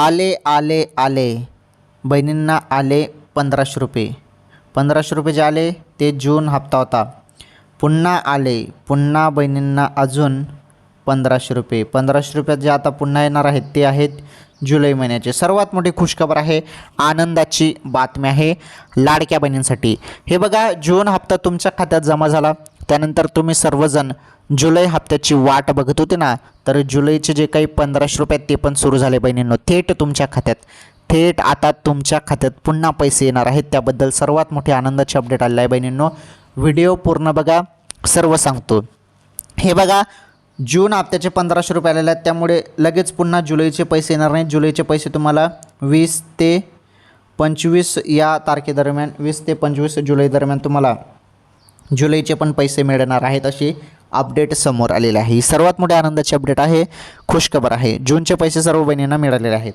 आले आले आले. बहिणींना आले पंधराशे रुपये. पंधराशे रुपये जे आले ते जून हप्ता होता. पुन्हा आले पुन्हा बहिणींना अजून पंधराशे रुपये. पंधराशे रुपयात जे आता पुन्हा येणार आहेत ते आहेत जुलै महिन्याचे. सर्वात मोठी खुशखबर आहे आनंदाची बातमी आहे लाडक्या बहिणींसाठी. हे बघा जून हप्ता तुमच्या खात्यात जमा झाला. त्यानंतर तुम्ही सर्वजण जुलै हप्त्याची वाट बघत होते ना तर जुलैचे जे काही पंधराशे रुपये आहेत ते पण सुरू झाले बहिणींनो. थेट तुमच्या खात्यात. थेट आता तुमच्या खात्यात पुन्हा पैसे येणार आहेत. त्याबद्दल सर्वात मोठी आनंदाची अपडेट आलेला आहे बहिणींनो. व्हिडिओ पूर्ण बघा. सर्व सांगतो. हे बघा जून हप्त्याचे पंधराशे रुपये आलेले आहेत. त्यामुळे लगेच पुन्हा जुलैचे पैसे येणार नाहीत. जुलैचे पैसे तुम्हाला वीस ते पंचवीस या तारखेदरम्यान वीस ते पंचवीस जुलै दरम्यान तुम्हाला जुलैचे पण पैसे मिळणार आहेत अशी अपडेट समोर आलेली आहे. ही सर्वात मोठ्या आनंदाची अपडेट आहे. खुशखबर आहे. जूनचे पैसे सर्व बहिणींना मिळालेले आहेत.